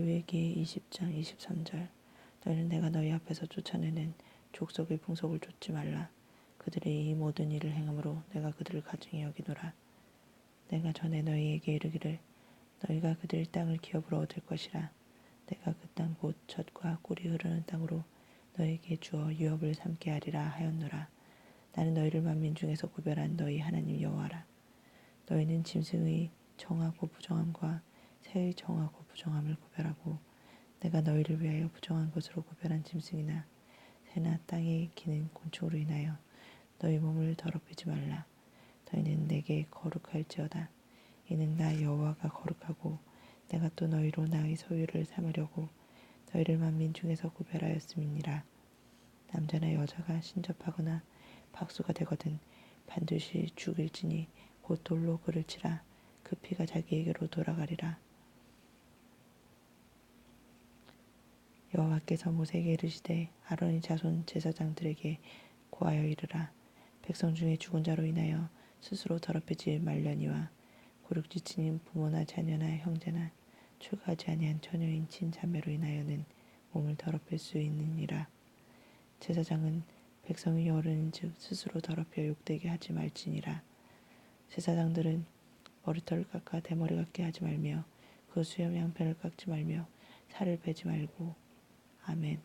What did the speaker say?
레위기 20장 23절 너희는 내가 너희 앞에서 쫓아내는 족속의 풍속을 쫓지 말라. 그들의 이 모든 일을 행함으로 내가 그들을 가증히 여기노라. 내가 전에 너희에게 이르기를 너희가 그들 땅을 기업으로 얻을 것이라. 내가 그 땅 곧 젖과 꿀이 흐르는 땅으로 너희에게 주어 유업을 삼게 하리라 하였노라. 나는 너희를 만민 중에서 구별한 너희 하나님 여호와라. 너희는 짐승의 정하고 부정함과 새의 정하고 부정함을 구별하고 내가 너희를 위하여 부정한 것으로 구별한 짐승이나 새나 땅에 기는 곤충으로 인하여 너희 몸을 더럽히지 말라. 너희는 내게 거룩할지어다. 이는 나 여호와가 거룩하고 내가 또 너희로 나의 소유를 삼으려고 너희를 만민 중에서 구별하였음이니라. 남자나 여자가 신접하거나 박수가 되거든 반드시 죽일지니 곧 돌로 그를 치라. 그 피가 자기에게로 돌아가리라. 여호와께서 모세에게 이르시되 아론의 자손 제사장들에게 고하여 이르라. 백성 중에 죽은 자로 인하여 스스로 더럽히지 말려니와 고륙지 친인 부모나 자녀나 형제나 출가하지 아니한 처녀인 친자매로 인하여는 몸을 더럽힐 수 있느니라. 제사장은 백성의 어른인즉 스스로 더럽혀 욕되게 하지 말지니라. 제사장들은 머리털을 깎아 대머리 같게 하지 말며 그 수염 양편을 깎지 말며 살을 빼지 말고 아멘.